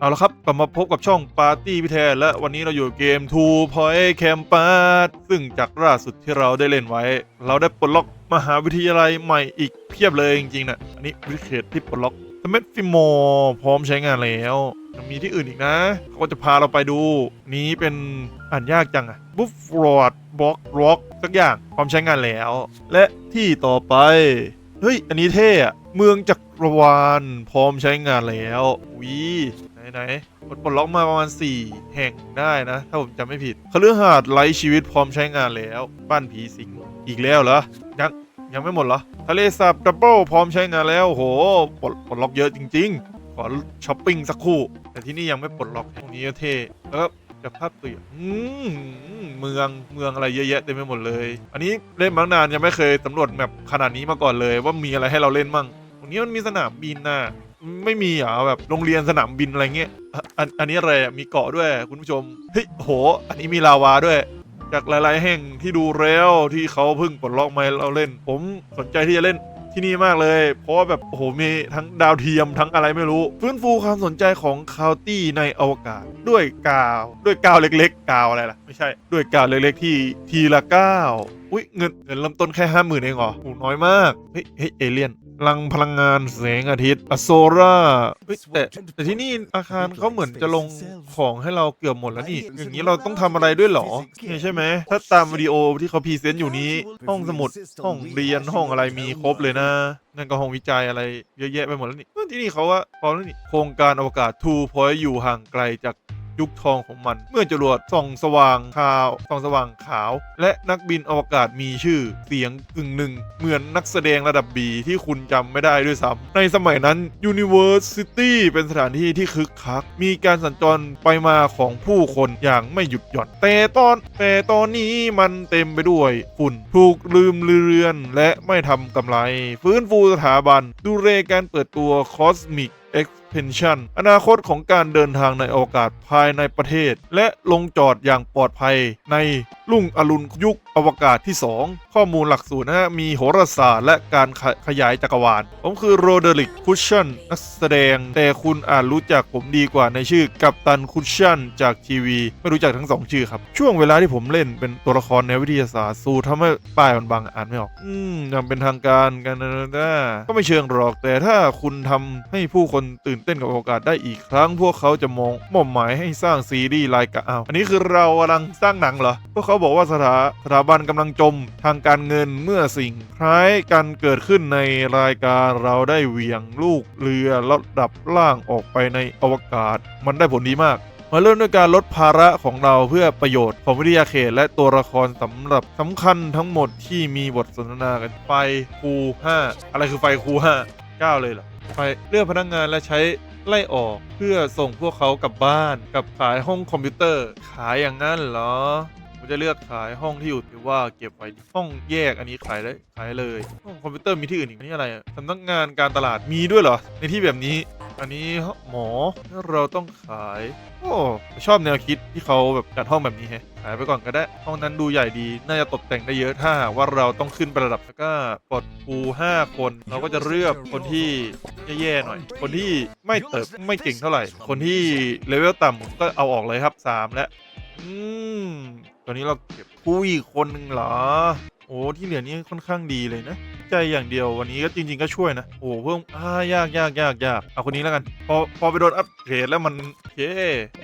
เอาละครับกลับมาพบกับช่องปาร์ตี้พิเทนและวันนี้เราอยู่เกม Two Point Campus ซึ่งจากล่าสุดที่เราได้เล่นไว้ เราได้ปลดล็อกมหาวิทยาลัยใหม่อีกเพียบเลยจริงๆนะอันนี้วิทยาเขตที่ปลดล็อกสเมทฟิโมพร้อมใช้งานแล้วยังมีที่อื่นอีกนะ เขาก็จะพาเราไปดู นี้เป็นอ่านยากจังอะบุฟฟอร์ดบล็อกร็อกสักอย่างพร้อมใช้งานแล้ว และที่ต่อไปเฮ้ยอันนี้เท่อะเมืองจักรวาลพร้อมใช้งานแล้ววิ ไหนไหนๆกดปลดล็อกมาประมาณ 4 แห่งได้นะ ถ้าผมจำไม่ผิดคฤหาสน์ไร้ชีวิตพร้อมใช้งานแล้ว บ้านผีสิงอีกแล้วเหรอยังยังไม่หมดเหรอทะเลสาบดับเบิลพร้อมใช้งานแล้วโหปลดปลดล็อกเยอะจริง ๆ ขอช้อปปิ้งสักครู่ แต่ที่นี่ยังไม่ปลดล็อกตรงนี้ก็เท่แล้วก็จากภาพตัวอย่างเมืองเมืองอะไรเยอะแยะเต็มไปหมดเลย อันนี้เล่นมาตั้งนานยังไม่เคยสำรวจแมปขนาดนี้มาก่อนเลย ว่ามีอะไรให้เราเล่นมั่งตรงนี้มันมีสนามบินน่ะ ไม่มีเหรอแบบโรงเรียนสนามบินอะไรเงี้ยอันอันนี้อะไรอะมีเกาะด้วยคุณผู้ชมเฮ้ยโห อันนี้มีลาวาด้วย จากหลาย ๆ แห่งที่ดูแล้วที่เขาเพิ่งปลดล็อกมาเราเล่น ผมสนใจที่จะเล่นที่นี่มากเลย เพราะว่าแบบโอ้โหมีทั้งดาวเทียมทั้งอะไรไม่รู้ ฟื้นฟูความสนใจของคาวตี้ในอวกาศ ด้วยกาว ด้วยกาวเล็ก ๆ กาวอะไรล่ะ ไม่ใช่ ด้วยกาวเล็ก ๆ ที่ทีละก้าว อุ้ยเงินเงินเริ่มต้นแค่ห้าหมื่นเองเหรอโอ้น้อยมาก เฮ้ยเฮ้ยเอเลี่ยนพลังพลังงานแสงอาทิตย์อโซราเฮ้ยแต่แต่ที่นี่อาคารเขาเหมือนจะลงของให้เราเกือบหมดแล้วนี่ อย่างนี้เราต้องทำอะไรด้วยเหรอนี่ใช่ไหม ถ้าตามวิดีโอที่เขาพรีเซนต์อยู่นี้ ห้องสมุด ห้องเรียน ห้องอะไรมีครบเลยนะ นั่นก็ห้องวิจัยอะไรเยอะแยะไปหมดแล้วนี่เออที่นี่เขาว่าพอแล้วนี่ โครงการอวกาศทูพอยอยู่ห่างไกลจาก ยุคทองของมัน เมื่อจรวดส่องสว่างขาวส่องสว่างขาว และนักบินอวกาศมีชื่อเสียงกึ่งหนึ่ง เหมือนนักแสดงระดับบีที่คุณจำไม่ได้ด้วยซ้ำในสมัยนั้น University เป็นสถานที่ที่คึกคัก มีการสัญจรไปมาของผู้คนอย่างไม่หยุดหย่อน แต่ตอนแต่ตอนนี้มันเต็มไปด้วยฝุ่นถูกลืมเลือน และไม่ทำกำไร ฟื้นฟูสถาบัน ดูเรการเปิดตัว Cosmic Expansion อนาคตของการเดินทางในอวกาศภายในประเทศ และลงจอดอย่างปลอดภัยในรุ่งอรุณยุคอวกาศที่ 2 ข้อมูลหลักสูตรนะฮะมีโหราศาสตร์และการขขยายจักรวาล ผมคือโรเดริกคุชชันนักแสดง แต่คุณอาจรู้จักผมดีกว่าในชื่อกัปตันคุชชันจากทีวี ไม่รู้จักทั้งสองชื่อครับ ช่วงเวลาที่ผมเล่นเป็นตัวละครในวิทยาศาสตร์สูทำให้ป้ายมันบังอ่านไม่ออก อืมยังเป็นทางการกันนะก็ไม่เชิงหรอกแต่ถ้าคุณทำให้ผู้คนตื่นเต้นกับโอกาสได้อีกครั้ง พวกเขาจะมองหม่อมหมายให้สร้างซีรีส์รายการอ้าวอันนี้คือเรากำลังสร้างหนังเหรอพวกเขาบอกว่าสถาสถาบันกำลังจมทางการเงินเมื่อสิ่งคล้ายกันเกิดขึ้นในรายการเราได้เหวี่ยงลูกเรือระดับล่างออกไปในอวกาศ มันได้ผลดีมากมาเริ่มด้วยการลดภาระของเราเพื่อประโยชน์ของวิทยาเขต และตัวละครสำหรับสำคัญทั้งหมดที่มีบทสนทนากันไฟคู5อะไรคือไฟคู5 9เลยเหรอ ไปเลือกพนักงานและใช้ไล่ออกเพื่อส่งพวกเขากลับบ้านกับขายห้องคอมพิวเตอร์ ขายอย่างนั้นเหรอผมจะเลือกขายห้องที่อยู่หรือว่าเก็บไว้ห้องแยกอันนี้ขายได้ขายเลยห้องคอมพิวเตอร์มีที่อื่นอีกอันนี้อะไรสำนักงานการตลาดมีด้วยเหรอในที่แบบนี้ อันนี้หมอเราต้องขาย โอ้ชอบแนวคิดที่เขาแบบจัดห้องแบบนี้แฮะขายไปก่อนก็ได้ ห้องนั้นดูใหญ่ดี น่าจะตกแต่งได้เยอะถ้าหากว่าเราต้องขึ้นไประดับแล้วก็ปลดปูห้าคน เราก็จะเลือกคนที่แย่ๆหน่อย คนที่ไม่เติบไม่เก่งเท่าไหร่ คนที่เลเวลต่ำผมก็เอาออกเลยครับสามแล้วอืมตอนนี้เราเก็บผู้อีกคนหนึ่งเหรอ โอ้ที่เหลือนี่ค่อนข้างดีเลยนะ ใจอย่างเดียววันนี้ก็จริง ๆ ก็ช่วยนะ โอ้เพิ่มอ่ายากยากยากยากเอาคนนี้แล้วกัน พอพอไปโดนอัปเกรดแล้วมันโอเค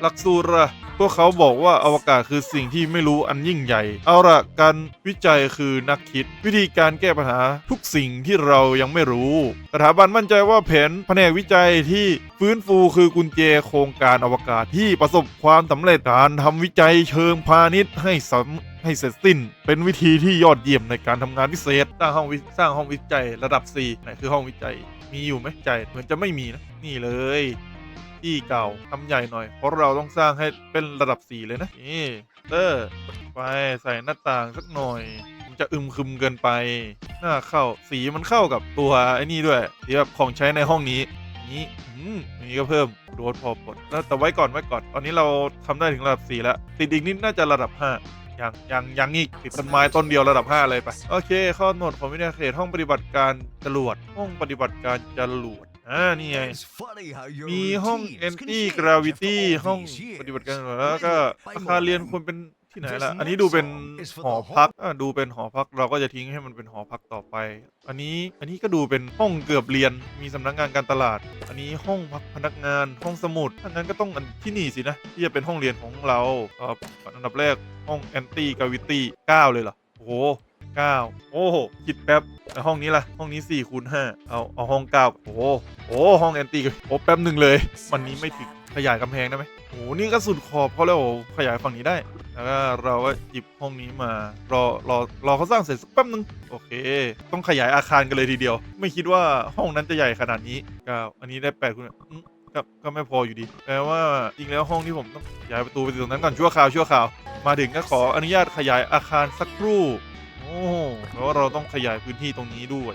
หลักสูตรอะพวกเขาบอกว่าอวกาศคือสิ่งที่ไม่รู้อันยิ่งใหญ่ เอาละการวิจัยคือนักคิด วิธีการแก้ปัญหาทุกสิ่งที่เรายังไม่รู้ สถาบันมั่นใจว่าแผนแผนกวิจัยที่ฟื้นฟูคือกุญแจโครงการอวกาศที่ประสบความสำเร็จการทำวิจัยเชิงพาณิชย์ให้สำ ให้เสร็จสิ้น เป็นวิธีที่ยอดเยี่ยมในการทำงานพิเศษสร้างห้องวิสร้างห้องวิจัยระดับ 4 ไหนคือห้องวิจัย มีอยู่ไหมใจเหมือนจะไม่มีนะ นี่เลย ที่เก่าทำใหญ่หน่อย เพราะเราต้องสร้างให้เป็นระดับ 4 เลยนะ นี่เตอร์ไปใส่หน้าต่างสักหน่อยมันจะอึมครึมเกินไป หน้าเข้าสีมันเข้ากับตัวไอ้นี่ด้วยสีแบบของใช้ในห้องนี้ นี้อืมอันนี้ก็เพิ่มโดดพอปดแล้วแต่ไว้ก่อนไว้ก่อน ตอนนี้เราทำได้ถึงระดับ 4 แล้วติดอีกนิดน่าจะระดับ 5 ยังยังยังอีกติดต้นไม้ต้นเดียวระดับ 5 เลยไป โอเค ข้อกำหนดของวิทยาเขตห้องปฏิบัติการจรวดห้องปฏิบัติการจรวดอ่านี่ไงมีมีห้ห้อองง anti anti gravity gravity ห้ห้อองงปปฏิฏิบับัติติกาการรแล้วก็อาคารเรียนควรเป็น ที่ไหนล่ะ อันนี้ดูเป็นหอพักอะดูเป็นหอพักเราก็จะทิ้งให้มันเป็นหอพักต่อไป อันนี้อันนี้ก็ดูเป็นห้องเกือบเรียน มีสำนักงานการตลาด อันนี้ห้องพักพนักงาน ห้องสมุดถ้างั้นก็ต้องอันที่นี่สินะ ที่จะเป็นห้องเรียนของเราก็อันดับแรกห้อง anti gravity 9เลยเหรอ โอ้โห9โอ้โหคิดแป๊บแต่ห้องนี้ล่ะ ห้องนี้4คูณ5เอาเอาห้อง9โอ้โหโอ้ห้องแอนตี้โอ้แป๊บหนึ่งเลย วันนี้ไม่ถึงขยายกำแพงได้ไหมโอ้โหนี่ก็สุดขอบเขาแล้วโอ้ขยายฝั่งนี้ได้ แล้วก็เราก็หยิบห้องนี้มารอรอรอเขาสร้างเสร็จสักแป๊บนึงโอเค ต้องขยายอาคารกันเลยทีเดียว ไม่คิดว่าห้องนั้นจะใหญ่ขนาดนี้ก็อันนี้ได้8คูณก็ก็ไม่พออยู่ดีแปลว่าจริงแล้วห้องที่ผมต้องย้ายประตูไปตรงนั้นก่อนชั่วคราวชั่วคราว มาถึงก็ขออนุญาตขยายอาคารสักครู่โอ้แล้วเราต้องขยายพื้นที่ตรงนี้ด้วย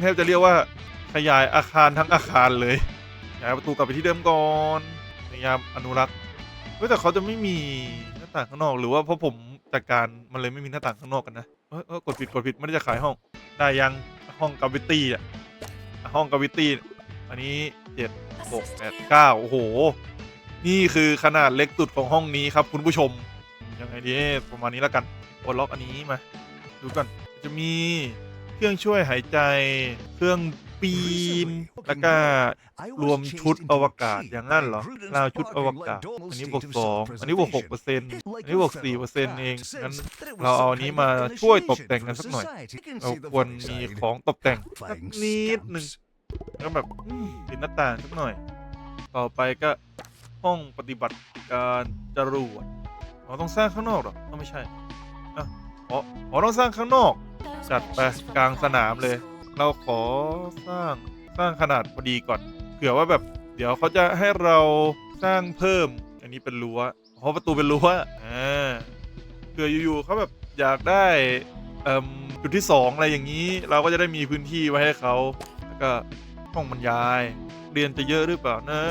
แทบจะเรียกว่าขยายอาคารทั้งอาคารเลยย้ายประตูกลับไปที่เดิมก่อน ยายามอนุรักษ์เฮ้ยแต่เขาจะไม่มีหน้าต่างข้างนอกหรือว่าเพราะผมจัดการมันเลยไม่มีหน้าต่างข้างนอกกันนะเออเออกดผิดกดผิดไม่ได้จะขายห้อง ได้ยังห้องกาวิตี้อะห้องกาวิตี้อันนี้เจ็ดหกแปดเก้าโอ้โห นี่คือขนาดเล็กสุดของห้องนี้ครับคุณผู้ชม ยังไงดีประมาณนี้แล้วกันกดล็อกอันนี้มา ดูก่อนจะมีเครื่องช่วยหายใจเครื่อง ปีน แล้วก็รวมชุดอวกาศอย่างนั้นเหรอลาวชุดอวกาศ อันนี้บวกสองอันนี้บวกหกเปอร์เซ็นต์อันนี้บวกสี่เปอร์เซ็นต์เองงั้นเราเอาอันนี้มาช่วยตกแต่งกันสักหน่อย เราควรมีของตกแต่งสักนิดหนึ่งแล้วแบบอืมติดหน้าต่างสักหน่อย ต่อไปก็ห้องปฏิบัติการจรวดเราต้องสร้างข้างนอกเหรอไม่ใช่อะอ๋ออ๋อต้องสร้างข้างนอก จัดไปกลางสนามเลย เราขอสร้างสร้างขนาดพอดีก่อน เผื่อว่าแบบเดี๋ยวเขาจะให้เราสร้างเพิ่ม อันนี้เป็นรั้วเพราะประตูเป็นรั้วอ่าเผื่ออยู่ๆเขาแบบอยากได้เอ่มจุดที่สองอะไรอย่างนี้ เราก็จะได้มีพื้นที่ไว้ให้เขาแล้วก็ห้องบรรยาย เรียนจะเยอะหรือเปล่านะ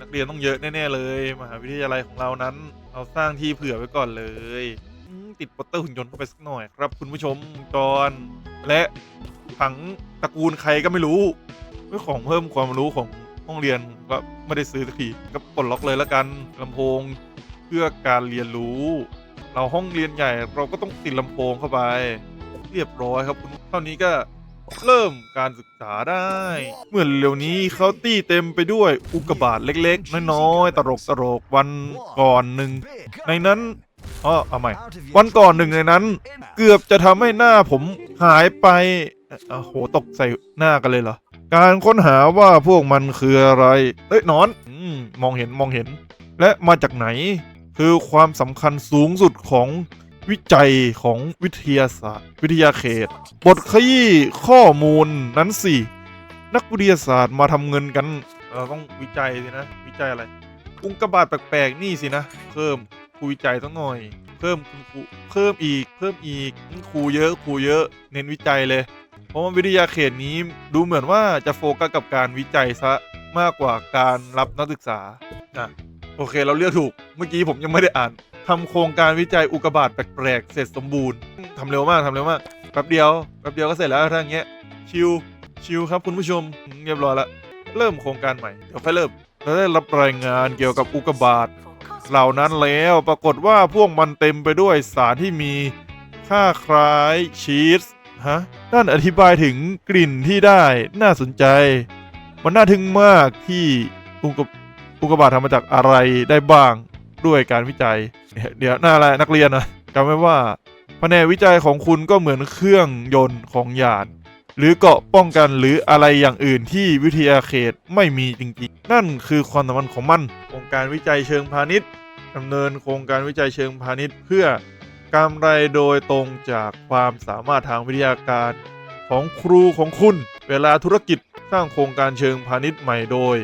นักเรียนต้องเยอะแน่ๆเลยมหาวิทยาลัยของเรานั้น เราสร้างที่เผื่อไว้ก่อนเลยติดโปสเตอร์หุ่นยนต์เข้าไปสักหน่อยครับ คุณผู้ชมจอนและ ผังตระกูลใครก็ไม่รู้เพื่อของเพิ่มความรู้ของห้องเรียนก็ไม่ได้ซื้อสักทีก็ปลดล็อกเลยละกันลำโพงเพื่อการเรียนรู้ เราห้องเรียนใหญ่เราก็ต้องติดลำโพงเข้าไป เรียบร้อยครับคุณเท่านี้ก็เริ่มการศึกษาได้เมื่อเร็วนี้เขาตี้เต็มไปด้วยอุกกาบาตเล็กๆ น้อยๆ ตลกตลกๆวันก่อนหนึ่ง ในนั้นอ๋อเอาใหม่ วันก่อนหนึ่งในนั้น เกือบจะทำให้หน้าผมหายไป โอ้โหตกใส่หน้ากันเลยเหรอ การค้นหาว่าพวกมันคืออะไรเอ้ยนอนอมมองเห็นมองเห็น และมาจากไหน คือความสำคัญสูงสุดของวิจัยของวิทยาศาสตร์ วิทยาเขต บทขยี้ข้อมูลนั้นสิ นักวิทยาศาสตร์มาทำเงินกันเราต้องวิจัยสินะ วิจัยอะไรอุงกาบาตแปลกๆนี่สินะ เพิ่มครูวิจัยสักหน่อย เพิ่มคุณครูเพิ่มอีก เพิ่มอีกครูเยอะครูเยอะ เน้นวิจัยเลย เพราะว่าวิทยาเขตนี้ดูเหมือนว่าจะโฟกัสกับการวิจัยซะมากกว่าการรับนักศึกษาอะโอเคเราเลือกถูก เมื่อกี้ผมยังไม่ได้อ่านทำโครงการวิจัยอุกกาบาตแปลกๆ เสร็จสมบูรณ์ทำเร็วมากทำเร็วมากแป๊บเดียวแป๊บเดียวก็เสร็จแล้วถ้าอย่างเงี้ยชิวชิวครับคุณผู้ชมเรียบร้อยละเริ่มโครงการใหม่เดี๋ยวค่อยเริ่มเราได้รับรายงานเกี่ยวกับอุกกาบาตเหล่านั้นแล้วปรากฏว่าพวกมันเต็มไปด้วยสารที่มีค่าคล้ายชีส ฮะนั่นอธิบายถึงกลิ่นที่ได้น่าสนใจ มันน่าทึ่งมากที่อุกกาอุกกาบาตทำมาจากอะไรได้บ้างด้วยการวิจัย เดี๋ยวหน้าอะไรนักเรียนนะจำไว้ว่าแผนวิจัยของคุณก็เหมือนเครื่องยนต์ของยาน หรือเกาะป้องกันหรืออะไรอย่างอื่นที่วิทยาเขตไม่มีจริงๆ นั่นคือความสำคัญของมันโครงการวิจัยเชิงพาณิชย์ดำเนินโครงการวิจัยเชิงพาณิชย์เพื่อ กำไรโดยตรงจากความสามารถทางวิทยาการของครูของคุณ เวลาธุรกิจสร้างโครงการเชิงพาณิชย์ใหม่โดย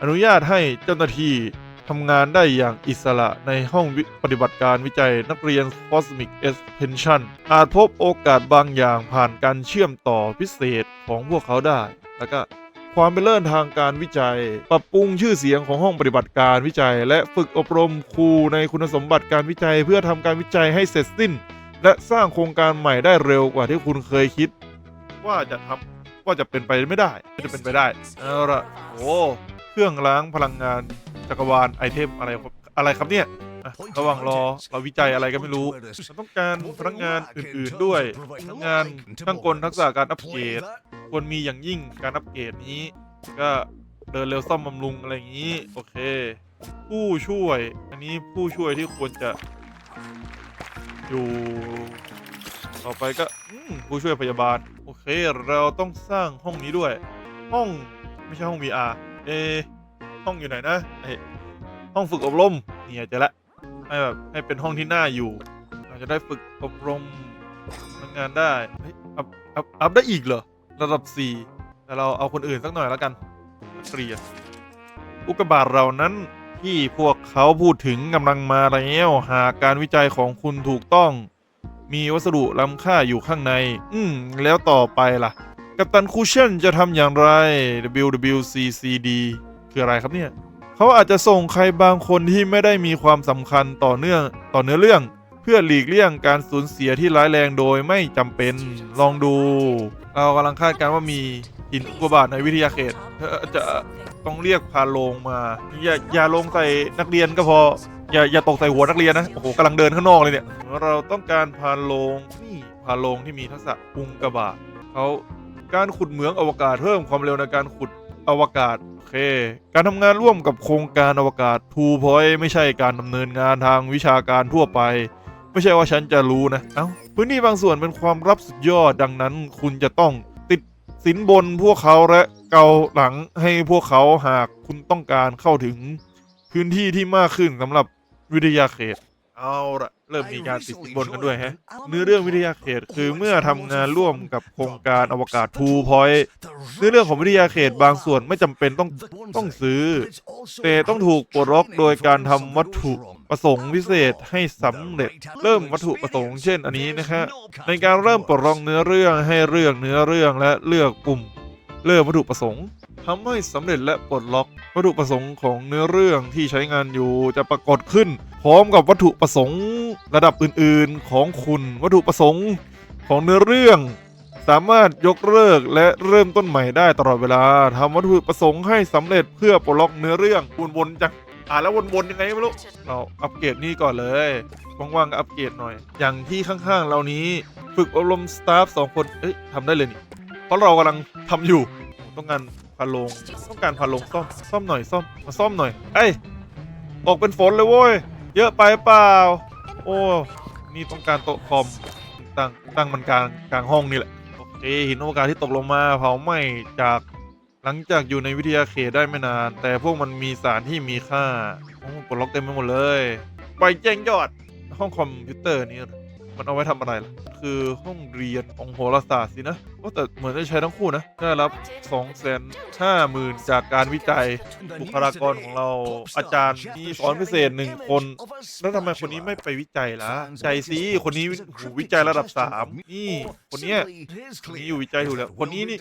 อนุญาตให้เจ้าหน้าที่ทำงานได้อย่างอิสระในห้องปฏิบัติการวิจัยนักเรียน Cosmic Expansion อาจพบโอกาสบางอย่างผ่านการเชื่อมต่อพิเศษของพวกเขาได้ แล้วก็ ความเป็นเลิศทางการวิจัย ปรับปรุงชื่อเสียงของห้องปฏิบัติการวิจัย และฝึกอบรมครูในคุณสมบัติการวิจัย เพื่อทำการวิจัยให้เสร็จสิ้น และสร้างโครงการใหม่ได้เร็วกว่าที่คุณเคยคิด ว่าจะทำว่าจะเป็นไปไม่ได้จะเป็นไปได้เอาละโอ้เครื่องล้างพลังงานจักรวาลไอเทมอะไรครับอะไรครับเนี่ย อะระหว่างรอเราวิจัยอะไรก็ไม่รู้เราต้องการพนักงานอื่นๆด้วยพนักงานช่างกลทักษะการอัปเกรดควรมีอย่างยิ่งการอัปเกรดนี้ ก็เดินเร็วซ่อมบำรุงอะไรอย่างนี้ โอเค ผู้ช่วย อันนี้ผู้ช่วยที่ควรจะอยู่ ต่อไปก็ผู้ช่วยพยาบาล โอเค เราต้องสร้างห้องนี้ด้วย ห้องไม่ใช่ห้อง VR เอห้องอยู่ไหนนะไอห้องฝึกอบรมเนี่ยเจอละ ให้แบบให้เป็นห้องที่น่าอยู่เราจะได้ฝึกอบรมพนักงานได้เฮ้ยอัพอัพอัพได้อีกเหรอระดับ 4 แต่เราเอาคนอื่นสักหน่อยแล้วกันนักเรียอุกกาบาตเรานั้นที่พวกเขาพูดถึงกำลังมาแล้วหากการวิจัยของคุณถูกต้อง มีวัสดุล้ำค่าอยู่ข้างใน อืม แล้วต่อไปล่ะ กัปตันคูเชนจะทำอย่างไร WWCCD คืออะไรครับเนี่ย เขาอาจจะส่งใครบางคนที่ไม่ได้มีความสำคัญต่อเนื่องต่อเนื้อเรื่อง เพื่อหลีกเลี่ยงการสูญเสียที่ร้ายแรงโดยไม่จำเป็นลองดู เรากำลังคาดการณ์ว่ามีหินอุกกาบาตในวิทยาเขตเอ่อจะต้องเรียกพาลงมา อย่าอย่าลงใส่นักเรียนก็พออย่าอย่าตกใส่หัวนักเรียนนะโอ้โหกำลังเดินข้างนอกเลยเนี่ย เราต้องการพาลงนี่พาลงที่มีทักษะอุงกาบาตเขาการขุดเหมืองอวกาศเพิ่มความเร็วในการขุด อวกาศ โอเค การทำงานร่วมกับโครงการอวกาศทูพอยไม่ใช่การดำเนินงานทางวิชาการทั่วไป ไม่ใช่ว่าฉันจะรู้นะ เอ้า พื้นที่บางส่วนเป็นความลับสุดยอดดังนั้น คุณจะต้องติดสินบนพวกเขาและเกาหลังให้พวกเขาหากคุณต้องการเข้าถึง พื้นที่ที่มากขึ้นสำหรับวิทยาเขต เอาละเริ่มมีการติดสินบนกันด้วยแฮะเนื้อเรื่องวิทยาเขตคือเมื่อทำงานร่วมกับโครงการอวกาศทูพอยเนื้อเรื่องของวิทยาเขตบางส่วนไม่จำเป็นต้องต้องซื้อ แต่ต้องถูกปลดล็อกโดยการทำวัตถุประสงค์พิเศษให้สำเร็จ เริ่มวัตถุประสงค์เช่นอันนี้นะฮะในการเริ่มปลดล็อกเนื้อเรื่องให้เลือกเนื้อเรื่องและเลือกปุ่ม เลือกวัตถุประสงค์ทำให้สำเร็จและปลดล็อกวัตถุประสงค์ของเนื้อเรื่องที่ใช้งานอยู่จะปรากฏขึ้น พร้อมกับวัตถุประสงค์ ระดับอื่นๆ ของคุณวัตถุประสงค์ของเนื้อเรื่อง สามารถยกเลิกและเริ่มต้นใหม่ได้ตลอดเวลาทำวัตถุประสงค์ให้สำเร็จเพื่อปลดล็อกเนื้อเรื่องวนๆจากอ่านแล้ววนๆยังไงไม่รู้เราอัปเกรดนี่ก่อนเลยว่างๆก็อัปเกรดหน่อย อย่างที่ข้างๆเรานี้ ฝึกอบรมสตาฟสองคนเอ้ยทำได้เลยนี่ เพราะเรากำลังทำอยู่ ต้องการพาลงต้องการพาลงซ่อมซ่อมหน่อยซ่อมมาซ่อมหน่อยเอ้ยออกเป็นฝนเลยโว้ยเยอะไปเปล่า โอ้นี่ต้องการโต๊ะคอมตั้งตั้งมันกลางกลางห้องนี่แหละโอเคหินอวกาศที่ตกลงมาเผาไหม้จากหลังจากอยู่ในวิทยาเขตได้ไม่นาน แต่พวกมันมีสารที่มีค่าโอ้ปลดล็อกเต็มไปหมดเลย ไปแจ้งยอดห้องคอมพิวเตอร์นี่ มันเอาไว้ทำอะไรล่ะ คือห้องเรียนของโหราศาสตร์สินะว่าแต่เหมือนจะใช้ทั้งคู่นะ ได้รับ2 5 0 0 0 0จากการวิจัยบุคลากรของเราอาจารย์ที่สอนพิเศษหนึ่งคน แล้วทำไมคนนี้ไม่ไปวิจัยล่ะใจสิคนนี้หูวิจัยระดับ3นี่คนเนี้ยคนนี้อยู่วิจัยถูกแล้วคนนี้นี่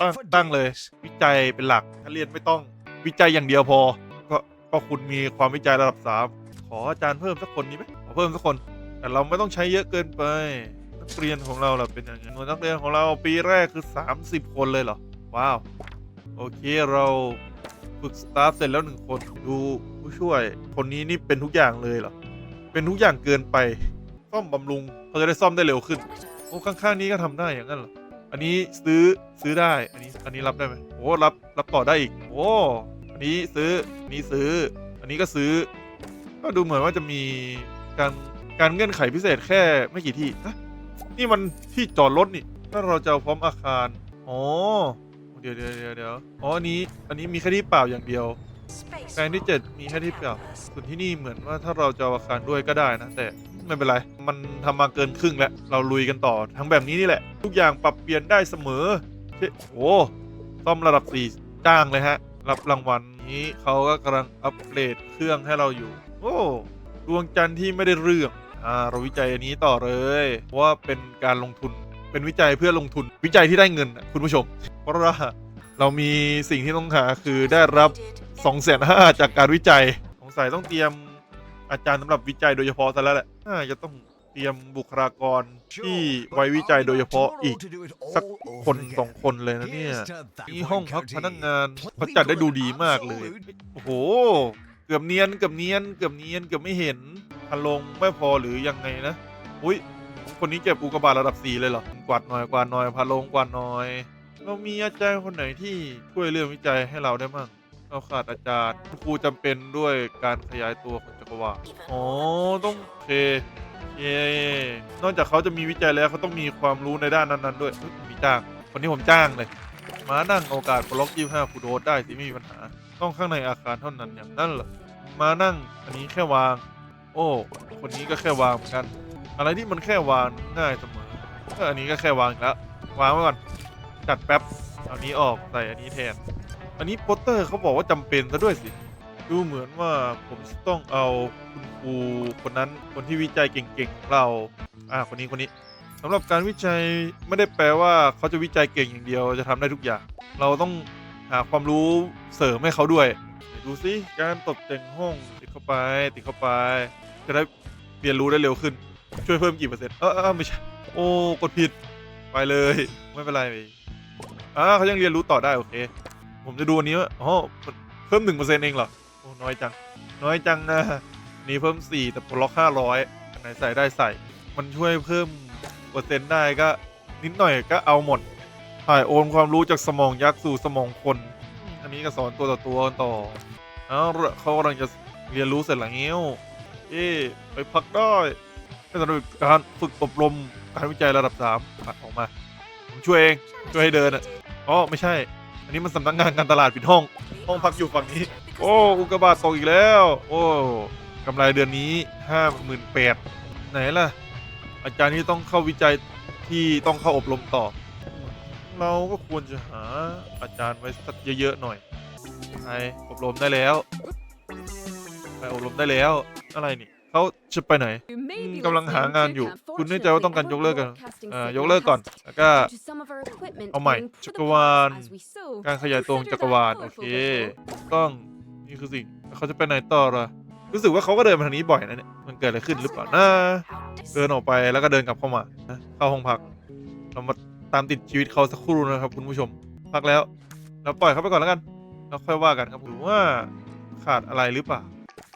ตั้งตั้งเลย วิจัยเป็นหลักถ้าเรียนไม่ต้องวิจัยอย่างเดียวพอ ก็ก็คุณมีความวิจัยระดับ3ขออาจารย์เพิ่มสักคนนี้ไหมขอเพิ่มสักคน แต่เราไม่ต้องใช้เยอะเกินไป นักเรียนของเราล่ะเป็นอย่างนั้นนักเรียนของเราปีแรกคือ 30 คนเลยเหรอ ว้าว โอเคเราฝึกสตาฟเสร็จแล้วหนึ่งคนดูผู้ช่วย คนนี้นี่เป็นทุกอย่างเลยเหรอ เป็นทุกอย่างเกินไปซ่อมบำรุงเขาจะได้ซ่อมได้เร็วขึ้นโอ้ข้างๆนี้ก็ทำได้อย่างนั้นเหรออันนี้ซื้อซื้อได้อันนี้อันนี้รับได้ไหมโอ้รับรับต่อได้อีกโอ้อันนี้ซื้ออันนี้ซื้อ อันนี้ก็ซื้อ ก็ดูเหมือนว่าจะมีการ การเงื่อนไขพิเศษแค่ไม่กี่ที่ฮะนี่มันที่จอดรถนี่ ถ้าเราจะเอาพร้อมอาคาร อ๋อ เดี๋ยวเดี๋ยวเดี๋ยวเดี๋ยวอ๋ออันนี้ อันนี้มีแค่ที่เปล่าอย่างเดียวแปลงที่เจ็ดมีแค่ที่เปล่า ส่วนที่นี่เหมือนว่าถ้าเราจะเอาอาคารด้วยก็ได้นะ แต่ไม่เป็นไร มันทำมาเกินครึ่งแล้ว เราลุยกันต่อ ทั้งแบบนี้นี่แหละ ทุกอย่างปรับเปลี่ยนได้เสมอเช่โอ้ซ่อมระดับสี่จ้างเลยฮะ รับรางวัลนี้เขาก็กำลังอัปเกรดเครื่องให้เราอยู่ โอ้ ดวงจันทร์ที่ไม่ได้เรื่อง อ่าเราวิจัยอันนี้ต่อเลยเพราะว่าเป็นการลงทุนเป็นวิจัยเพื่อลงทุนวิจัยที่ได้เงินน่ะคุณผู้ชม เพราะว่าเรามีสิ่งที่ต้องหาคือได้รับ2องแสนห้าจากการวิจัยสงสัยต้องเตรียมอาจารย์สำหรับวิจัยโดยเฉพาะซะแล้วแหละน่าจะต้องเตรียมบุคลากรที่ไว้วิจัยโดยเฉพาะอีกสักคนสองคนเลยนะเนี่ยนี่ห้องพักพนักงานเขาจัดได้ดูดีมากเลย โอ้โห เกือบเนียนเกือบเนียนเกือบเนียนเกือบไม่เห็น พันลงไม่พอหรือยังไงนะอุ้ยคนนี้เก็บอุกกาบาตระดับสี่เลยเหรอกวาดหน่อยกวาดหน่อยพาลงกวาดหน่อย เรามีอาจารย์คนไหนที่ช่วยเรื่องวิจัยให้เราได้มั่งเราขาดอาจารย์คุณครูจำเป็นด้วยการขยายตัวของจักรวาลอ๋อต้องโอเคเย่นอกจากเขาจะมีวิจัยแล้วเขาต้องมีความรู้ในด้านนั้นๆด้วยเฮ้ยมีจ้างคนนี้ผมจ้างเลยมานั่งโอกาสปลดล็อก25คูโดสได้สิไม่มีปัญหา ต้องข้างในอาคารเท่านั้นอย่างนั้นเหรอมานั่งอันนี้แค่วาง โอ้คนนี้ก็แค่วางเหมือนกัน อะไรที่มันแค่วางง่ายเสมอก็อันนี้ก็แค่วางอีกแล้ววางไว้ก่อนจัดแป๊บเอานี้ออกใส่อันนี้แทน อันนี้โปสเตอร์เขาบอกว่าจำเป็นซะด้วยสิดูเหมือนว่าผมต้องเอาคุณครูคนนั้นคนที่วิจัยเก่งๆของเราอ่าคนนี้คนนี้สำหรับการวิจัยไม่ได้แปลว่าเขาจะวิจัยเก่งอย่างเดียวจะทำได้ทุกอย่าง เราต้อง หาความรู้เสริมให้เขาด้วย ดูสิการตกแต่งห้องติดเข้าไปติดเข้าไป จะได้เรียนรู้ได้เร็วขึ้น ช่วยเพิ่มกี่เปอร์เซ็นต์เออเออไม่ใช่โอ้กดผิดไปเลยไม่เป็นไรอ่าเขายังเรียนรู้ต่อได้โอเค ผมจะดูอันนี้ว่าอ๋อเพิ่มหนึ่งเปอร์เซ็นต์เองเหรอโอ้น้อยจัง น้อยจังนะนนี้เพิ่มสี่แต่ปลดล็อกห้าร้อยอันไหนใส่ได้ใส่ มันช่วยเพิ่มเปอร์เซ็นต์ได้ก็นิดหน่อยก็เอาหมด ถ่ายโอนความรู้จากสมองยักษ์สู่สมองคน อันนี้ก็สอนตัวต่อตัวต่อเอาละเขากำลังจะเรียนรู้เสร็จแล้วเอ๊ะไปพักได้ให้สำหรับการฝึกอบรมการวิจัยระดับสามผัดออกมาผมช่วยเองช่วยให้เดินอะอ๋อไม่ใช่ อันนี้มันสำนักงานการตลาดปิดห้อง ห้องพักอยู่ฝั่งนี้ โอ้อุกกาบาตตกอีกแล้ว โอ้กำไรเดือนนี้ห้าหมื่นแปดไหนล่ะ อาจารย์ที่ต้องเข้าวิจัยที่ต้องเข้าอบรมต่อ เราก็ควรจะหาอาจารย์ไว้สักเยอะๆหน่อยไปอบรมได้แล้ว ไปอบรมได้แล้ว อะไรนี่เขาจะไปไหนกำลังหางานอยู่ คุณแน่ใจว่าต้องการยกเลิกกันเอ่อ่ายยกกเลิเลิกกก่ก่ออนนแล้วก็ เอาเอาใหใหม่ม่จัจักกรรวาวาลลกาการรขขยายายตัตัววขขอองงจัจักกรวาวราลลโอโอเคเค ต้อง นี่คือสิ่ง เขาจะไปไหนต่อล่ะ รู้สึกว่าเขาก็เดินมาทางนี้บ่อยนะเนี่ย มันเกิดอะไรขึ้นหรือเปล่านะ เดินออกไปแล้วก็เดินกลับเข้ามานะเข้าห้องพัก เรามา ตามติดชีวิตเขาสักครู่นะครับคุณผู้ชม พักแล้ว เราปล่อยเขาไปก่อนแล้วกัน แล้วค่อยว่ากันครับหรือว่าขาดอะไรหรือเปล่า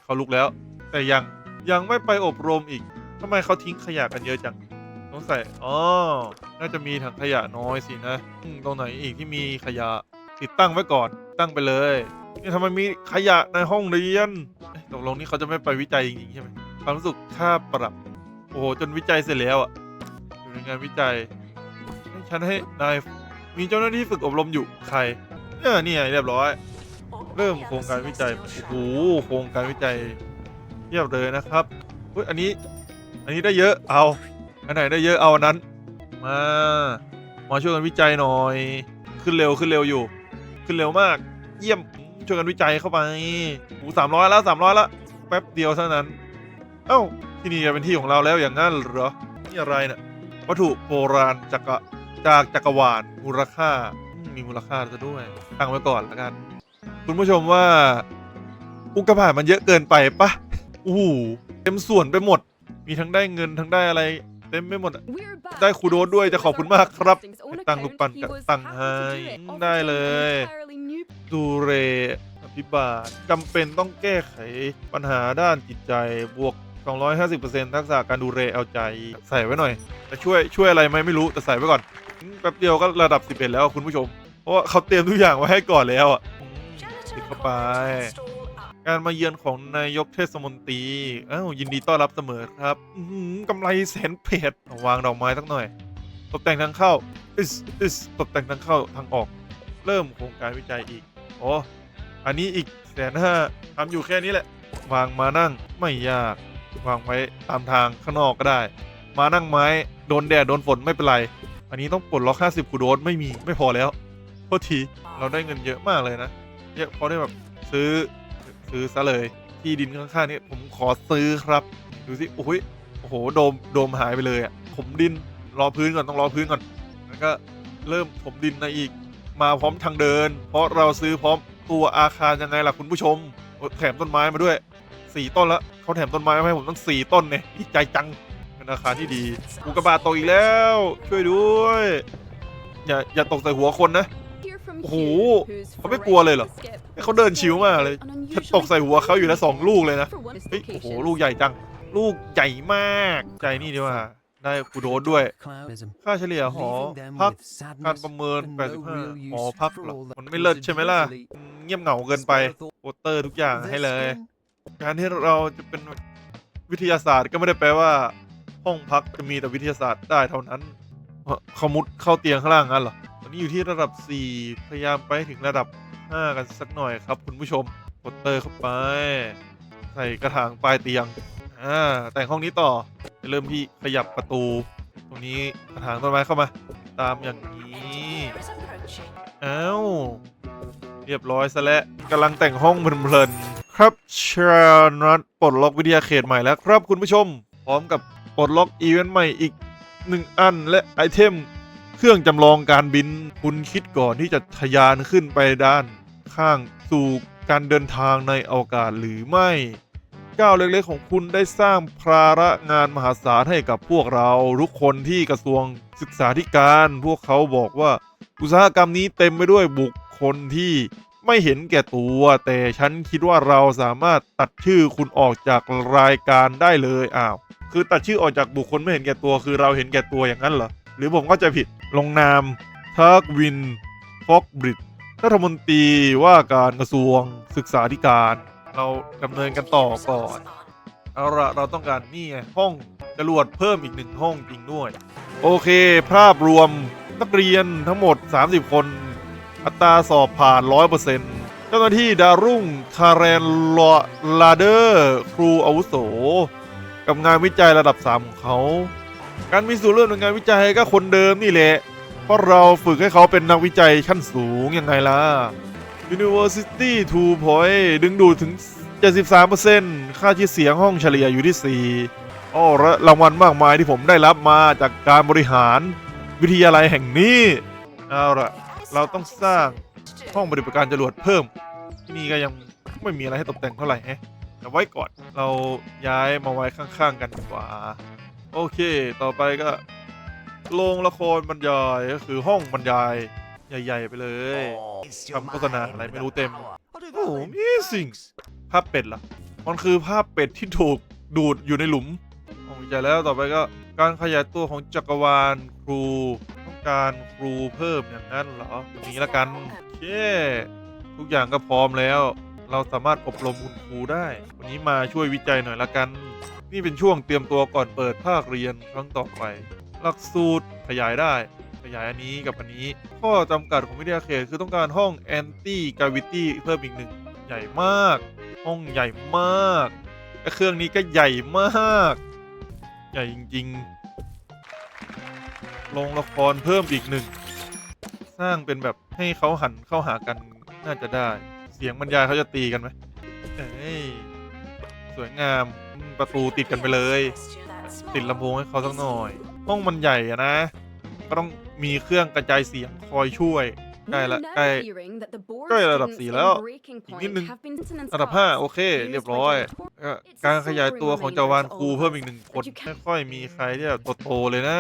เขาลุกแล้ว แต่ยังยังไม่ไปอบรมอีกทำไมเขาทิ้งขยะกันเยอะจังสงสัยอ๋อน่าจะมีถังขยะน้อยสินะตรงไหนอีกที่มีขยะติดตั้งไว้ก่อน ตั้งไปเลยนี่ทำไมมีขยะในห้องเรียนตกลงนี่เขาจะไม่ไปวิจัยจริงๆใช่ไหมความรู้สึกค่าปรับ โอ้โหจนวิจัยเสร็จแล้วอะอยู่ในงานวิจัย ฉันให้นายมีเจ้าหน้าที่ฝึกอบรมอยู่ใครเนี่ยนี่ไงเรียบร้อย เริ่มโครงการวิจัย โอ้โหโครงการวิจัยเรียบเลยนะครับเฮ้ยอันนี้ อันนี้ได้เยอะ เอา อันไหนได้เยอะเอาอันนั้น มา มาช่วยกันวิจัยหน่อย ขึ้นเร็วขึ้นเร็วอยู่ ขึ้นเร็วมาก เยี่ยม ช่วยกันวิจัยเข้าไปโอ้สามร้อยแล้วสามร้อยละแป๊บเดียวเท่านั้น เอ้า ที่นี่จะเป็นที่ของเราแล้วอย่างนั้นเหรอ นี่อะไรเนี่ยวัตถุโบราณจากก จากจักรวาลมูลค่ามีมูลค่าซะด้วยตั้งไว้ก่อนแล้วกัน คุณผู้ชมว่า อุกกาบาตมันเยอะเกินไปปะอู้หูเต็มส่วนไปหมด มีทั้งได้เงินทั้งได้อะไร เต็มไปหมดอะได้คูคูโดดสสด้วยจะขอบคุณมากครับตั้งลูกปันกับตั้งให้ได้เลยดูเรอภิบาลจำเป็นต้องแก้ไขปัญหาด้านจิตใจบวก 250%ทักษะการดูเรเอาใจ ใส่ไว้หน่อยแต่ช่วยช่วยอะไรไหมไม่รู้แต่ใส่ไว้ก่อน แป๊บเดียวก็ระดับ11แล้วคุณผู้ชม เพราะว่าเขาเตรียมทุกอย่างไว้ให้ก่อนแล้วอะติดเข้าไป การมาเยือนของนายกเทศมนตรีอ้าวยินดีต้อนรับเสมอครับอื้อหือกำไรแสนเพชรวางดอกไม้สักหน่อย ตกแต่งทางเข้าอิสอิสตกแต่งทางเข้าทางออก เริ่มโครงการวิจัยอีกโออันนี้อีกแสนห้าทำอยู่แค่นี้แหละ วางมานั่งไม่ยาก วางไว้ตามทางข้างนอกก็ได้ มานั่งไม้ โดนแดดโดนฝนไม่เป็นไร อันนี้ต้องปลดล็อก50คูโดสไม่มีไม่พอแล้วโทษทีเราได้เงินเยอะมากเลยนะเยอะพอได้แบบซื้อซื้อซะเลยที่ดินข้างๆนี่ผมขอซื้อครับ ดูสิโอ้ยโอ้โหโดมโดมหายไปเลยอะผมดินรอพื้นก่อนต้องรอพื้นก่อน แล้วก็เริ่มถมดินนะอีก มาพร้อมทางเดิน เพราะเราซื้อพร้อมตัวอาคารยังไงล่ะคุณผู้ชมแถมต้นไม้มาด้วยสี่ต้นละเขาแถมต้นไม้มาให้ผมตั้งสี่ต้นเนี่ยดีใจจัง นาคารที่ดีอุกกาบาตตกอีกแล้ว ช่วยด้วย อย่าอย่าตกใส่หัวคนนะ โอ้โหเขาไม่กลัวเลยเหรอเขาเดินชิวมากเลยยฉันตกใส่หัวเขาอยู่แล้วสองลูกเลยนะเฮ้ยโอ้โหลูกใหญ่จัง ลูกใหญ่มากใจนี่ดีว่าได้กูโดนด้วย ค่าเฉลี่ยหอพักการประเมิน 85หอพักหรอมันไม่เลิศใช่ไหมล่ะ เงียบเหงาเกินไปโปสเตอร์ทุกอย่างให้เลย การที่เราจะเป็นวิทยาศาสตร์ก็ไม่ได้แปลว่า ห้องพักจะมีแต่วิทยาศาสตร์ได้เท่านั้นเขามุดเข้าเตียงข้างล่างงั้นเหรอตอนนี้อยู่ที่ระดับ 4 พยายามไปถึงระดับ 5 กันสักหน่อยครับ คุณผู้ชมโปสเตอร์เข้าไป ใส่กระถางปลายเตียงอ่าแต่งห้องนี้ต่อเริ่มที่ขยับประตู ตรงนี้กระถางต้นไม้เข้ามา ตามอย่างนี้อ้าวเรียบร้อยซะแล้วกำลังแต่งห้องเพลินๆครับชานัทปลดล็อกวิทยาเขตใหม่แล้วครับคุณผู้ชม พร้อมกับ ปลดล็อกอีเวนต์ใหม่อีกหนึ่งอันและไอเทม เครื่องจำลองการบิน คุณคิดก่อนที่จะทะยานขึ้นไปด้านข้างสู่การเดินทางในอวกาศหรือไม่ก้าวเล็กๆของคุณได้สร้างภาระงานมหาศาลให้กับพวกเรา ทุกคนที่กระทรวงศึกษาธิการ พวกเขาบอกว่า อุตสาหกรรมนี้เต็มไปด้วยบุคคลที่ไม่เห็นแก่ตัว แต่ฉันคิดว่าเราสามารถตัดชื่อคุณออกจากรายการได้เลยอ้าว คือตัดชื่อออกจากบุคคลไม่เห็นแก่ตัว คือเราเห็นแก่ตัวอย่างนั้นเหรอ หรือผมก็จะผิดลงนามทักวินฟอกบริดรัฐมนตรีว่าการกระทรวงศึกษาธิการ เราดำเนินกันต่อก่อนเอาละเราต้องการนี่ไงห้องจรวดเพิ่มอีกหนึ่งห้องจริงด้วย โอเค ภาพรวมนักเรียนทั้งหมด 30 คน อัตราสอบผ่าน 100%เจ้าหน้าที่ดารุ่ง คาร์เรนลอลาเดอร์ ครูอาวุโส กับงานวิจัยระดับ 3 ของเขา การมีส่วนร่วมในงานวิจัยก็คนเดิมนี่แหละ เพราะเราฝึกให้เขาเป็นนักวิจัยขั้นสูงยังไงล่ะ University 2 point ดึงดูดถึง 73%ค่าที่เสียงห้องเฉลี่ยอยู่ที่ 4อ้อและรางวัลมากมายที่ผมได้รับมาจากการบริหารวิทยาลัยแห่งนี้ เอาละเราต้องสร้างห้องปฏิบัติการจรวดเพิ่ม ที่นี่ก็ยังไม่มีอะไรให้ตกแต่งเท่าไหร่แฮะ แต่ไว้ก่อนเราย้ายมาไว้ข้าง ๆ กันดีกว่า โอเค ต่อไปก็โรงละครบรรยายก็คือห้องบรรยายใหญ่ ๆ ไปเลยทำโฆษณาอะไรไม่รู้เต็ม โอ้โห amazing ภาพเป็ดล่ะ มันคือภาพเป็ดที่ถูกดูดอยู่ในหลุมห้องวิจัยแล้วต่อไปก็การขยายตัวของจักรวาลครูต้องการครูเพิ่มอย่างนั้นเหรออย่างนี้ละกันโอเค ทุกอย่างก็พร้อมแล้ว เราสามารถอบรมคุณครูได้ วันนี้มาช่วยวิจัยหน่อยละกัน นี่เป็นช่วงเตรียมตัวก่อนเปิดภาคเรียนครั้งต่อไป หลักสูตรขยายได้ ขยายอันนี้กับอันนี้ ข้อจำกัดของวิทยาเขตคือต้องการห้อง anti gravity เพิ่มอีกหนึ่งใหญ่มาก ห้องใหญ่มากเครื่องนี้ก็ใหญ่มาก ใหญ่จริงๆโรงละครเพิ่มอีกหนึ่ง สร้างเป็นแบบให้เขาหันเข้าหากันน่าจะได้ เสียงบรรยายเขาจะตีกันไหมเอ้ยสวยงามประตูติดกันไปเลย ติดลำโพงให้เขาสักหน่อย ห้องมันใหญ่อะนะ ก็ต้องมีเครื่องกระจายเสียงคอยช่วย ใกล้ละใกล้ใกล้ระดับสี่แล้วอีกนิดนึงระดับ5โอเค เรียบร้อยก็การขยายตัวของจักรวาลครูเพิ่มอีกหนึ่งคนไม่ค่อยมีใครที่แบบโตๆเลยนะ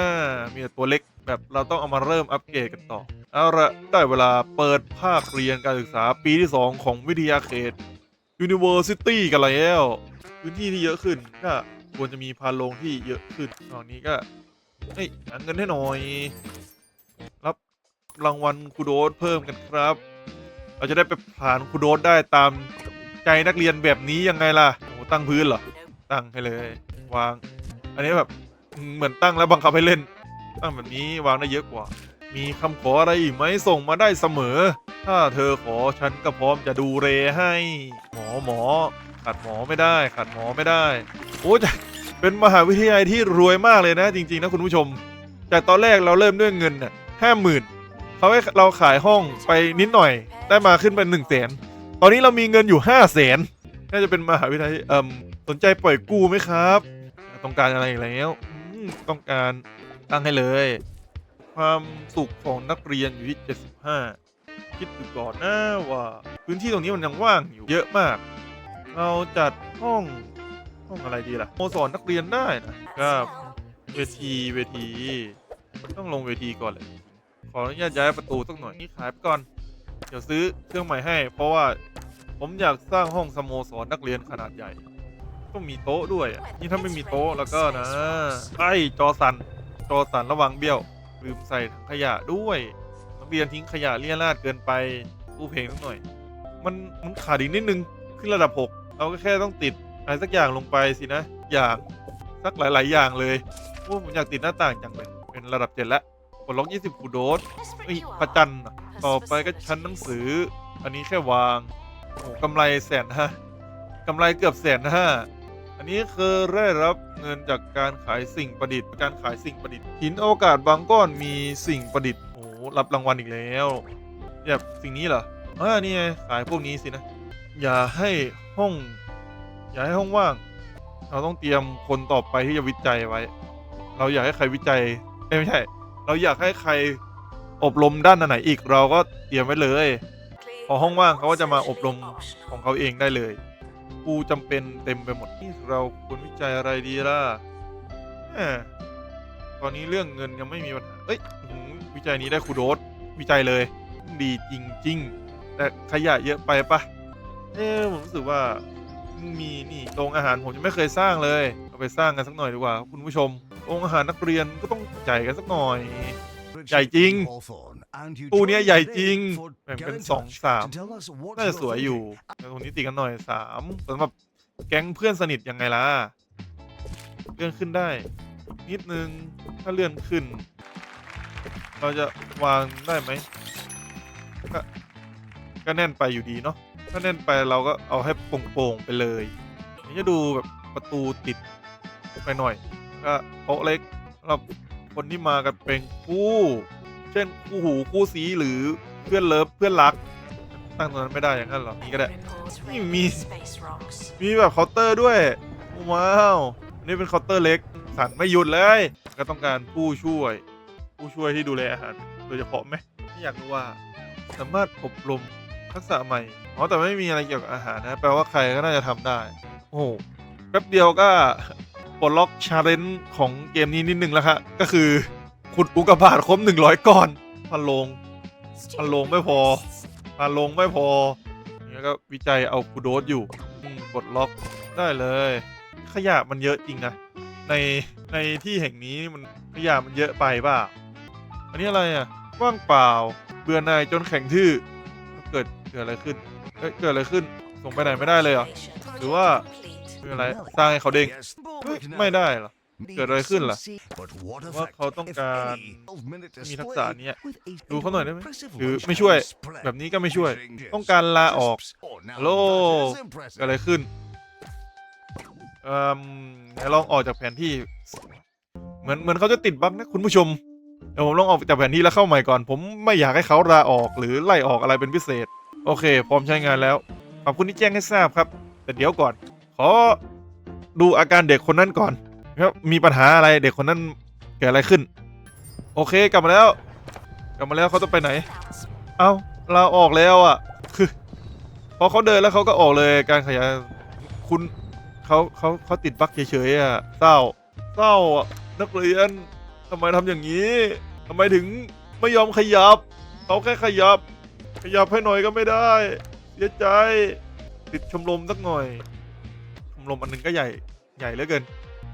มีแต่ตัวเล็กแบบเราต้องเอามาเริ่มอัปเกรดกันต่อเอาละได้เวลาเปิดภาคเรียนการศึกษาปีที่ 2 ของวิทยาเขต University กันแล้วพื้นที่ที่เยอะขึ้นก็ควรจะมีพานโรงที่เยอะขึ้นตอนนี้ก็เฮ้ยหาเงินให้หน่อย รับ รางวัลคูโดสเพิ่มกันครับ เราจะได้ไปผ่านคูโดสได้ตามใจนักเรียนแบบนี้ยังไงล่ะโอ้ตั้งพื้นเหรอ ตั้งให้เลย วาง อันนี้แบบเหมือนตั้งแล้วบังคับให้เล่น ตั้งแบบนี้วางได้เยอะกว่า มีคำขออะไรอีกไหมส่งมาได้เสมอ ถ้าเธอขอฉันก็พร้อมจะดูเรให้ หมอหมอขาดหมอไม่ได้ขาดหมอไม่ได้โอ้จะเป็นมหาวิทยาลัยที่รวยมากเลยนะ จริง ๆ นะคุณผู้ชม จากตอนแรกเราเริ่มด้วยเงินน่ะห้าหมื่น เขาให้เราขายห้องไปนิดหน่อย ได้มาขึ้นเป็นหนึ่งแสนตอนนี้เรามีเงินอยู่ห้าแสนน่าจะเป็นมหาวิทยาลัยเอ่มสนใจปล่อยกู้ไหมครับ ต้องการอะไรอีกแล้วอืมต้องการตั้งให้เลย ความสุขของนักเรียนอยู่ที่75 คิดดูก่อนนะว่า พื้นที่ตรงนี้มันยังว่างอยู่เยอะมาก เราจัดห้องห้องอะไรดีล่ะโมสอนนักเรียนได้นะครับเวทีเวทีต้องลงเวทีก่อนเลย ออนุญาตย้ายประตูสักหน่อยนี่ขายไปก่อน เดี๋ยวซื้อเครื่องใหม่ให้ เพราะว่าผมอยากสร้างห้องสโมสรนักเรียนขนาดใหญ่ ต้องมีโต๊ะด้วยอะนี่ถ้าไม่มีโต๊ะแล้วก็นะไอ้จอสัน จอสันระวังเบี้ยว ลืมใส่ถังขยะด้วยนักเรียนทิ้งขยะเลี่ยราดเกินไปตู้เพลงสักหน่อย มันมันขาดอีกนิดนึงขึ้นระดับ 6 เราก็แค่ต้องติดอะไรสักอย่างลงไปสินะ อย่างสักหลาย ๆ อย่างเลยโอ้ผมอยากติดหน้าต่างจังเลย เป็นระดับ7แล้ว กดล็อก 20คูโดสเอ้ยพระจันทร์อะต่อไปก็ชั้นหนังสือ อันนี้แค่วางโอ้กำไรแสนห้ากำไรเกือบแสนห้าอันนี้คือได้รับเงินจากการขายสิ่งประดิษฐ์ การขายสิ่งประดิษฐ์หินอวกาศบางก้อนมีสิ่งประดิษฐ์โอ้โหรับรางวัลอีกแล้วแบบสิ่งนี้เหรออ่านี่ไงขายพวกนี้สินะ อย่าให้ห้อง อย่าให้ห้องว่าง เราต้องเตรียมคนต่อไปที่จะวิจัยไว้ เราอยากให้ใครวิจัยเอ้ยไม่ใช่ เราอยากให้ใครอบรมด้านไหนอีกเราก็เตรียมไว้เลย พอห้องว่างเขาก็จะมาอบรมของเขาเองได้เลยกูจำเป็นเต็มไปหมดนี่เราควรวิจัยอะไรดีล่ะตอนนี้เรื่องเงินยังไม่มีปัญหาเอ้ยวิจัยนี้ได้คูโดสวิจัยเลย ดีจริง ๆ แต่ขยะเยอะไปปะเอ๊ผมรู้สึกว่ามีนี่โรงอาหารผมยังไม่เคยสร้างเลย เอาไปสร้างกันสักหน่อยดีกว่า คุณผู้ชม โรงอาหารนักเรียนก็ต้องจ่ายกันสักหน่อย ใหญ่จริงตู้เนี้ยใหญ่จริงแบ่งเป็นสองสามน่าจะสวยอยู่แต่ตรงนี้ติดกันหน่อยสามสำหรับแก๊งเพื่อนสนิทยังไงล่ะเลื่อนขึ้นได้ นิดนึงถ้าเลื่อนขึ้น เราจะวางได้ไหมก็ก็แน่นไปอยู่ดีเนาะถ้าแน่นไปเราก็เอาให้โป่งๆไปเลยอันนี้จะดูแบบประตูติดไปหน่อย ก็โต๊ะเล็กสำหรับคนที่มากันเป็นคู่เช่นคู่หูคู่สีหรือเพื่อนเลิฟเพื่อนรัก ตั้งตรงนั้นไม่ได้อย่างนั้นเหรอนี่ก็ได้นี่มีมีแบบเคาน์เตอร์ด้วยว้าวอันนี่เป็นเคาน์เตอร์เล็กสั่นไม่หยุดเลย ก็ต้องการผู้ช่วย ผู้ช่วยที่ดูแลอาหารโดยเฉพาะไหมที่อยากรู้ว่าสามารถอบรมทักษะใหม่อ๋อแต่ไม่มีอะไรเกี่ยวกับอาหารนะ แปลว่าใครก็น่าจะทำได้ โอ้โหแป๊บเดียวก็ ปลดล็อกชาเลนจ์ของเกมนี้นิดนึงแล้วครับก็คือขุดอุกกาบาตครบ100 ก้อนพันลงพันลงไม่พอพันลงไม่พอนี่ก็วิจัยเอาคูโดสอยู่ปลดล็อกได้เลย ขยะมันเยอะจริงนะในในที่แห่งนี้มันขยะมันเยอะไปป่ะอันนี้อะไรอะว่างเปล่าเบื่อหน่ายจนแข็งทื่อเกิดเกิดอะไรขึ้นเอ้ยเกิดอะไรขึ้นส่งไปไหนไม่ได้เลยเหรอหรือว่า คืออะไร สร้างให้เขาเด้งเฮ้ยไม่ได้เหรอ เกิดอะไรขึ้นล่ะ ว่าเขาต้องการมีทักษะเนี้ยดูเขาหน่อยได้ไหมหรือไม่ช่วย แบบนี้ก็ไม่ช่วย ต้องการลาออกฮัลโหลเกิดอะไรขึ้นเอ่อไหนลองออกจากแผนที่ เหมือนเหมือนเขาจะติดบั๊กนะคุณผู้ชมเดี๋ยวผมลองออกจากแผนที่แล้วเข้าใหม่ก่อน ผมไม่อยากให้เขาลาออกหรือไล่ออกอะไรเป็นพิเศษ โอเค พร้อมใช้งานแล้ว ขอบคุณที่แจ้งให้ทราบครับ แต่เดี๋ยวก่อน ขอดูอาการเด็กคนนั้นก่อนครับมีปัญหาอะไรเด็กคนนั้นเกิดอะไรขึ้น โอเคกลับมาแล้ว กลับมาแล้วเขาต้องไปไหน เอ้าลาออกแล้วอะคือพอเขาเดินแล้วเขาก็ออกเลยการขยายคุณเขาเขาเขาติดบั๊กเฉยๆอะเศร้าเศร้าอะนักเรียนทำไมทำอย่างนี้ทำไมถึงไม่ยอมขยับเขาแค่ขยับ ขยับให้หน่อยก็ไม่ได้เสียใจติดชมรมสักหน่อย รมอันหนึงก็ใหญ่ใหญ่เหลือเกิน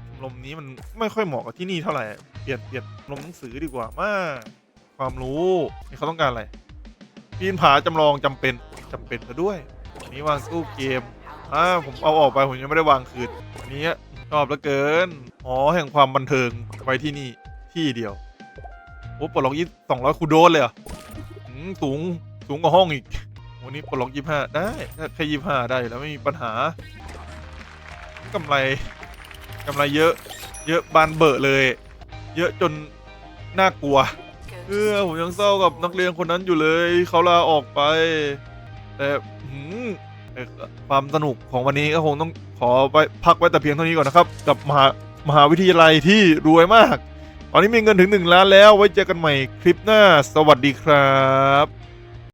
ชมรมนี้มันไม่ค่อยเหมาะกับที่นี่เท่าไหร่เปลี่ยนเปลี่ยนชมรมหนังสือดีกว่ามาความรู้นี่เขาต้องการอะไรปีนผาจำลองจำเป็นจำเป็นซะด้วยอันนี้วางตู้เกมอ่าผมเอาออกไปผมยังไม่ได้วางคืนอันนี้ชอบเหลือเกินหอแห่งความบันเทิงไว้ที่นี่ที่เดียวโอ้ปลดล็อกยี่สองร้อยคูโดสเลยเหรออืมสูงสูงกว่าห้องอีกวันนี้ปลดล็อกยี่ห้าได้ถ้าแค่ยี่ห้าได้แล้วไม่มีปัญหา กำไรกำไรเยอะ เยอะบานเบอะเลย เยอะจนน่ากลัวเออผมยังเศร้ากับนักเรียนคนนั้นอยู่เลย เขาลาออกไป แต่หืมแต่ความสนุกของวันนี้ก็คงต้องขอไปพักไว้แต่เพียงเท่านี้ก่อนนะครับ กับมหามหาวิทยาลัยที่รวยมาก ตอนนี้มีเงินถึง 1 ล้านแล้วไว้เจอกันใหม่คลิปหน้า สวัสดีครับ